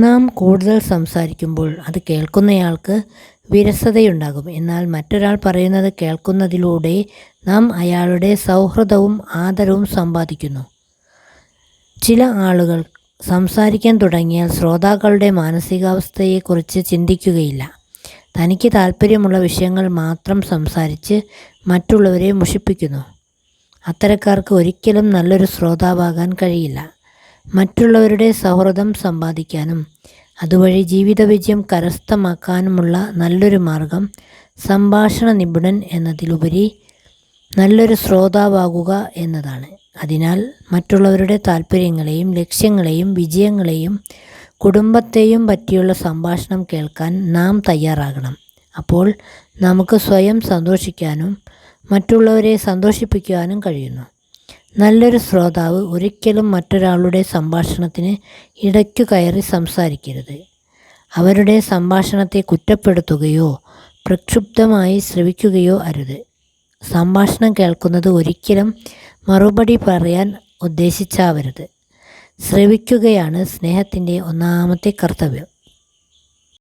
നാം കൂടുതൽ സംസാരിക്കുമ്പോൾ അത് കേൾക്കുന്നയാൾക്ക് വിരസതയുണ്ടാകും. എന്നാൽ മറ്റൊരാൾ പറയുന്നത് കേൾക്കുന്നതിലൂടെ നാം അയാളുടെ സൗഹൃദവും ആദരവും സമ്പാദിക്കുന്നു. ചില ആളുകൾ സംസാരിക്കാൻ തുടങ്ങിയാൽ ശ്രോതാക്കളുടെ മാനസികാവസ്ഥയെക്കുറിച്ച് ചിന്തിക്കുകയില്ല. തനിക്ക് താല്പര്യമുള്ള വിഷയങ്ങൾ മാത്രം സംസാരിച്ച് മറ്റുള്ളവരെ മുഷിപ്പിക്കുന്നു. അത്തരക്കാർക്ക് ഒരിക്കലും നല്ലൊരു ശ്രോതാവാകാൻ കഴിയില്ല. മറ്റുള്ളവരുടെ സൗഹൃദം സമ്പാദിക്കാനും അതുവഴി ജീവിത വിജയം കരസ്ഥമാക്കാനുമുള്ള നല്ലൊരു മാർഗം സംഭാഷണ നിപുണൻ എന്നതിലുപരി നല്ലൊരു ശ്രോതാവാകുക എന്നതാണ്. അതിനാൽ മറ്റുള്ളവരുടെ താല്പര്യങ്ങളെയും ലക്ഷ്യങ്ങളെയും വിജയങ്ങളെയും കുടുംബത്തെയും പറ്റിയുള്ള സംഭാഷണം കേൾക്കാൻ നാം തയ്യാറാകണം. അപ്പോൾ നമുക്ക് സ്വയം സന്തോഷിക്കാനും മറ്റുള്ളവരെ സന്തോഷിപ്പിക്കുവാനും കഴിയുന്നു. നല്ലൊരു ശ്രോതാവ് ഒരിക്കലും മറ്റൊരാളുടെ സംഭാഷണത്തിന് ഇടയ്ക്കു കയറി സംസാരിക്കരുത്. അവരുടെ സംഭാഷണത്തെ കുറ്റപ്പെടുത്തുകയോ പ്രക്ഷുബ്ധമായി ശ്രവിക്കുകയോ അരുത്. സംഭാഷണം കേൾക്കുന്നത് ഒരിക്കലും മറുപടി പറയാൻ ഉദ്ദേശിച്ചാവരുത്. ശ്രവിക്കുകയാണ് സ്നേഹത്തിന്റെ ഒന്നാമത്തെ കർത്തവ്യം.